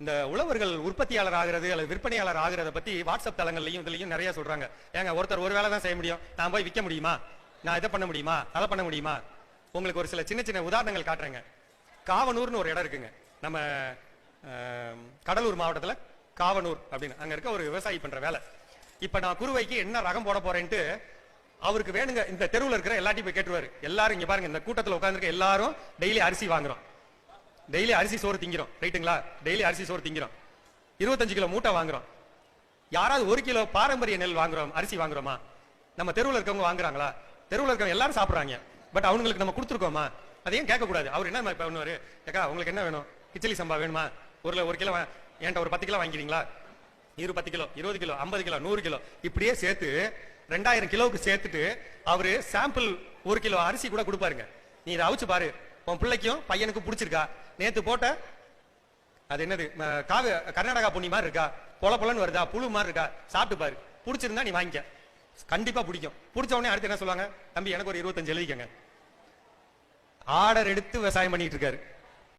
இந்த உழவர்கள் உற்பத்தியாளர் ஆகிறது அல்லது விற்பனையாளர் ஆகிறத பத்தி வாட்ஸ்அப் தளங்கள்லையும் இதுலையும் நிறைய சொல்றாங்க. ஏங்க ஒருத்தர் ஒரு வேலை தான் செய்ய முடியும். நான் போய் விற்க முடியுமா? நான் இதை பண்ண முடியுமா? அதை பண்ண முடியுமா? உங்களுக்கு ஒரு சில சின்ன சின்ன உதாரணங்கள் காட்டுறேங்க. காவனூர்னு ஒரு இடம் இருக்குங்க. நம்ம கடலூர் மாவட்டத்தில் காவனூர் அப்படின்னு. அங்க இருக்க ஒரு விவசாயி பண்ற வேலை. இப்ப நான் குருவைக்கு என்ன ரகம் போட போறேன்ட்டு அவருக்கு வேணுங்க இந்த தெருவில் இருக்கிற எல்லாத்தையும் போய் கேட்டுருவாரு. எல்லாரும் இங்க பாருங்க இந்த கூட்டத்தில் உட்காந்துருக்க எல்லாரும் டெய்லி அரிசி வாங்குறோம். டெய்லி அரிசி சோறு திங்கிறோம். ரைட்டுங்களா? டெய்லி அரிசி சோறு திங்கிறோம். இருபத்தஞ்சு கிலோ மூட்டை வாங்குறோம். யாராவது ஒரு கிலோ பாரம்பரிய நெல் வாங்குறோம் அரிசி வாங்குறோமா? நம்ம தெருவில் இருக்கவங்க வாங்குறாங்களா? தெருவில் இருக்கவங்க எல்லாரும் சாப்பிட்றாங்க. பட் அவங்களுக்கு நம்ம கொடுத்துருக்கோமா? அதையும் கேட்கக்கூடாது? அவர் என்ன பண்ணுவார்? ஏக்கா உங்களுக்கு என்ன வேணும்? கிச்சலி சம்பா வேணுமா? ஒரு ஒரு கிலோ என்கிட்ட ஒரு பத்து கிலோ வாங்கிக்கிறீங்களா? இரு பத்து கிலோ இருபது கிலோ ஐம்பது கிலோ நூறு கிலோ. இப்படியே சேர்த்து ரெண்டாயிரம் கிலோவுக்கு சேர்த்துட்டு அவரு சாம்பிள் ஒரு கிலோ அரிசி கூட கொடுப்பாருங்க. நீ இதை அவிச்சு பாரு. உன் பிள்ளைக்கும் பையனுக்கும் பிடிச்சிருக்கா? நேத்து போட்ட அது என்னது காவி கர்நாடகா புண்ணி மாதிரி இருக்கா? பொல பொலன்னு வருதா? புழு மாதிரி இருக்கா? சாப்பிட்டு பாரு. பிடிச்சிருந்தா நீ வாங்கிக்க. கண்டிப்பா பிடிக்கும். பிடிச்ச உடனே அடுத்து என்ன சொல்லுவாங்க? தம்பி எனக்கு ஒரு இருபத்தஞ்சு எழுதிக்கங்க. ஆர்டர் எடுத்து விவசாயம் பண்ணிட்டு இருக்காரு.